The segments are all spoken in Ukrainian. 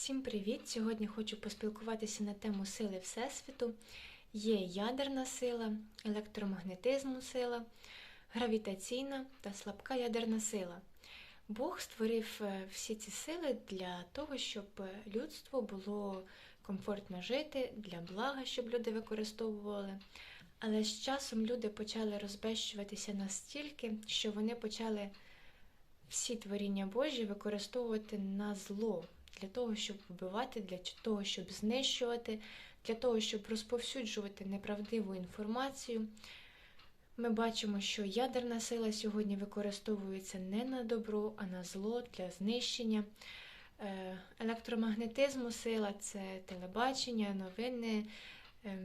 Всім привіт! Сьогодні хочу поспілкуватися на тему сили Всесвіту. Є ядерна сила, електромагнетизму сила, гравітаційна та слабка ядерна сила. Бог створив е, всі ці сили для того, щоб е, людству було комфортно жити, для блага, щоб люди використовували. Але з часом люди почали розбещуватися настільки, що вони почали всі творіння Божі використовувати на зло, для того, щоб вбивати, для того, щоб знищувати, для того, щоб розповсюджувати неправдиву інформацію. Ми бачимо, що ядерна сила сьогодні використовується не на добро, а на зло для знищення. Е, Електромагнетизму сила це телебачення, новини, е,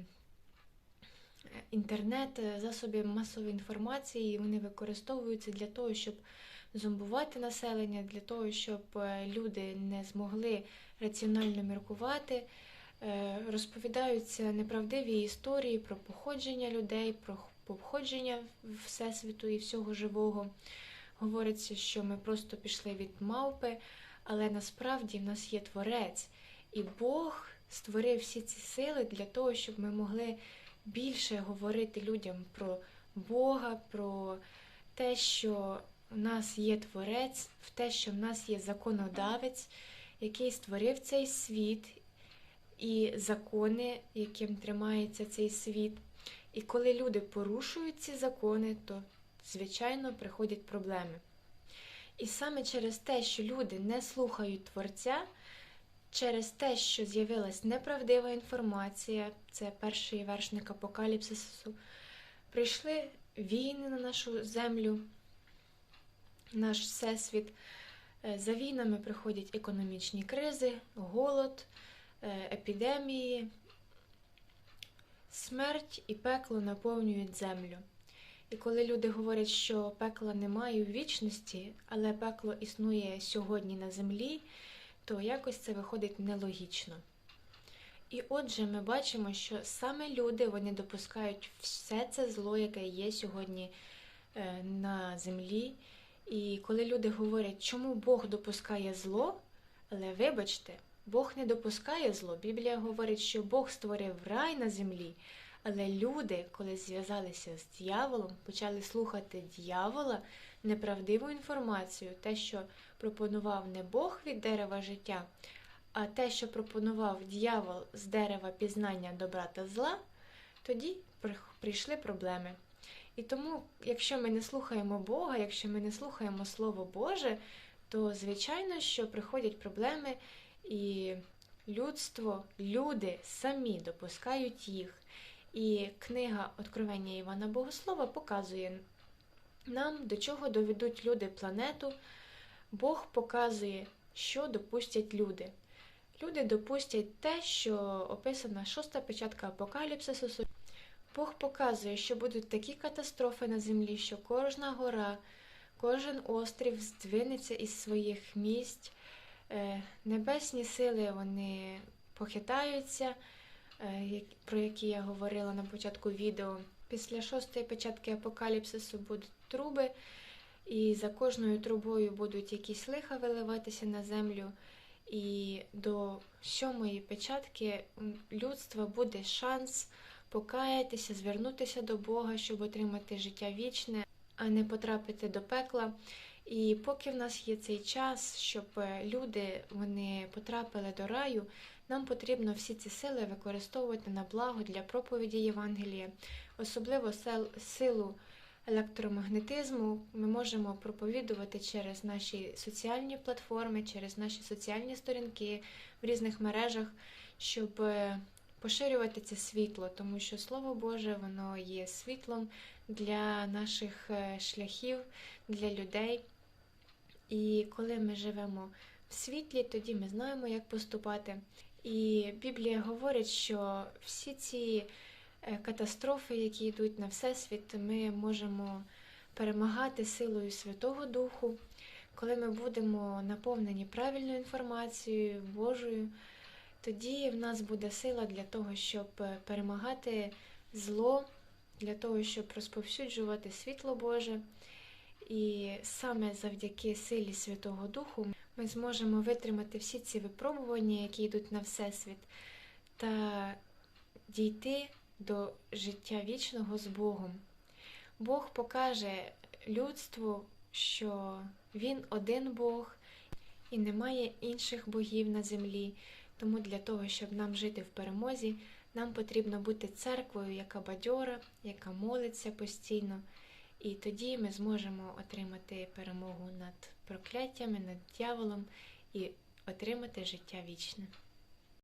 інтернет, е, засоби масової інформації. Вони використовуються для того, щоб зомбувати населення, для того, щоб е, люди не змогли раціонально міркувати. Е, Розповідаються неправдиві історії про походження людей, про походження Всесвіту і всього живого. Говориться, що ми просто пішли від мавпи, але насправді в нас є творець, і Бог створив всі ці сили для того, щоб ми могли більше говорити людям про Бога, про те, що у нас є творець, в те, що в нас є законодавець, який створив цей світ і закони, яким тримається цей світ. І коли люди порушують ці закони, то, звичайно, приходять проблеми. І саме через те, що люди не слухають Творця, через те, що з'явилась неправдива інформація, це перший вершник апокаліпсису, прийшли війни на нашу землю, наш всесвіт. Е, За війнами приходять економічні кризи, голод, е, епідемії, смерть і пекло наповнюють землю. І коли люди говорять, що пекла немає в вічності, але пекло існує сьогодні на землі, то якось це виходить нелогічно. І отже, ми бачимо, що саме люди вони допускають все це зло, яке є сьогодні е, на землі. І коли люди говорять, чому Бог допускає зло, але вибачте, Бог не допускає зло. Біблія говорить, що Бог створив рай на землі, але люди, коли зв'язалися з дьяволом, почали слухати дьявола, неправдиву інформацію, те, що пропонував не Бог від дерева життя, а те, що пропонував дьявол з дерева пізнання добра та зла, тоді прийшли проблеми. І тому, якщо ми не слухаємо Бога, якщо ми не слухаємо Слово Боже, то звичайно, що приходять проблеми, і людство, люди самі допускають їх. І книга Откровення Івана Богослова показує нам, до чого доведуть люди планету. Бог показує, що допустять люди. Люди допустять те, що описана шоста печатка Апокаліпсису. Бог показує, що будуть такі катастрофи на землі, що кожна гора, кожен острів здвинеться із своїх місць. Е, Небесні сили вони похитаються, е, про які я говорила на початку відео. Після шостої печатки апокаліпсису будуть труби, і за кожною трубою будуть якісь лиха виливатися на землю. І до сьомої печатки людства буде шанс покаятися, звернутися до Бога, щоб отримати життя вічне, а не потрапити до пекла. І поки в нас є цей час, щоб люди вони потрапили до раю, нам потрібно всі ці сили використовувати на благо для проповіді Євангелія, особливо силу електромагнетизму ми можемо проповідувати через наші соціальні платформи, через наші соціальні сторінки в різних мережах, щоб поширювати це світло, тому що Слово Боже, воно є світлом для наших шляхів, для людей. І коли ми живемо в світлі, тоді ми знаємо, як поступати. І Біблія говорить, що всі ці катастрофи, які йдуть на Всесвіт, ми можемо перемагати силою Святого Духу, коли ми будемо наповнені правильною інформацією, Божою, тоді в нас буде сила для того, щоб перемагати зло, для того, щоб розповсюджувати світло Боже. І саме завдяки силі Святого Духу ми зможемо витримати всі ці випробування, які йдуть на Всесвіт, та дійти до життя вічного з Богом. Бог покаже людству, що Він один Бог і немає інших богів на землі. Тому для того, щоб нам жити в перемозі, нам потрібно бути церквою, яка бадьора, яка молиться постійно. І тоді ми зможемо отримати перемогу над прокляттями, над дьяволом і отримати життя вічне.